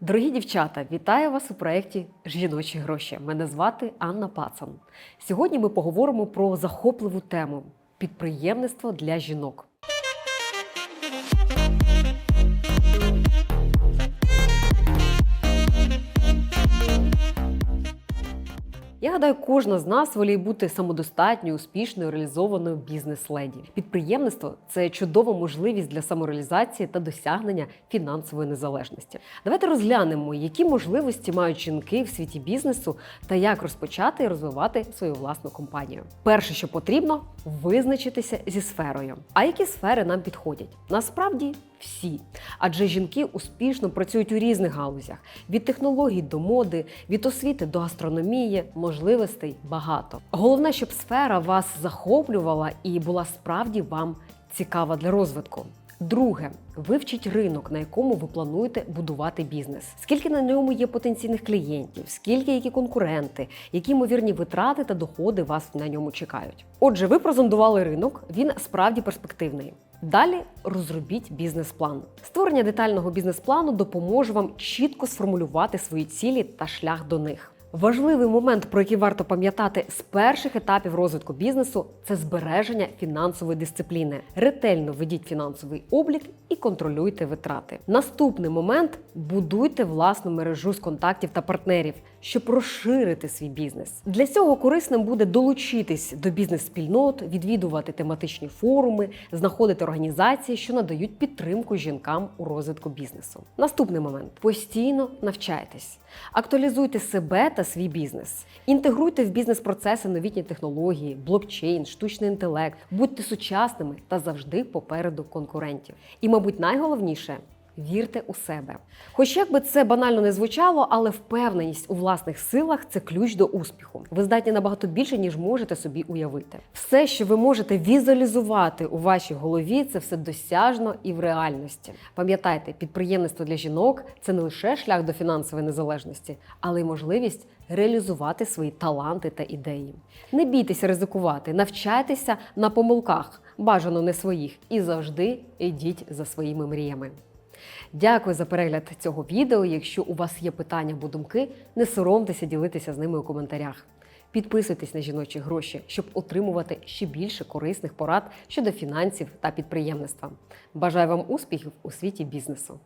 Дорогі дівчата, вітаю вас у проєкті Жіночі гроші. Мене звати Анна Пацан. Сьогодні ми поговоримо про захопливу тему підприємництво для жінок. Я гадаю, кожна з нас воліє бути самодостатньою, успішною, реалізованою бізнес-леді. Підприємництво це чудова можливість для самореалізації та досягнення фінансової незалежності. Давайте розглянемо, які можливості мають жінки в світі бізнесу та як розпочати і розвивати свою власну компанію. Перше, що потрібно, визначитися зі сферою. А які сфери нам підходять? Насправді всі. Адже жінки успішно працюють у різних галузях: від технологій до моди, від освіти до гастрономії, можливостей багато. Головне, щоб сфера вас захоплювала і була справді вам цікава для розвитку. Друге, вивчіть ринок, на якому ви плануєте будувати бізнес. Скільки на ньому є потенційних клієнтів, скільки які конкуренти, які ймовірні витрати та доходи вас на ньому чекають. Отже, ви прозондували ринок, він справді перспективний. Далі розробіть бізнес-план. Створення детального бізнес-плану допоможе вам чітко сформулювати свої цілі та шлях до них. Важливий момент, про який варто пам'ятати з перших етапів розвитку бізнесу, це збереження фінансової дисципліни. Ретельно ведіть фінансовий облік і контролюйте витрати. Наступний момент будуйте власну мережу з контактів та партнерів, щоб розширити свій бізнес. Для цього корисним буде долучитись до бізнес-спільнот, відвідувати тематичні форуми, знаходити організації, що надають підтримку жінкам у розвитку бізнесу. Наступний момент постійно навчайтесь, актуалізуйте себе та свій бізнес, інтегруйте в бізнес-процеси новітні технології, блокчейн, штучний інтелект, будьте сучасними та завжди попереду конкурентів. І, мабуть, найголовніше. Вірте у себе. Хоч як би це банально не звучало, але впевненість у власних силах це ключ до успіху. Ви здатні набагато більше, ніж можете собі уявити. Все, що ви можете візуалізувати у вашій голові, це все досяжно і в реальності. Пам'ятайте, підприємництво для жінок це не лише шлях до фінансової незалежності, але й можливість реалізувати свої таланти та ідеї. Не бійтеся ризикувати, навчайтеся на помилках, бажано не своїх, і завжди йдіть за своїми мріями. Дякую за перегляд цього відео. Якщо у вас є питання або думки, не соромтеся ділитися з ними у коментарях. Підписуйтесь на жіночі гроші, щоб отримувати ще більше корисних порад щодо фінансів та підприємництва. Бажаю вам успіхів у світі бізнесу!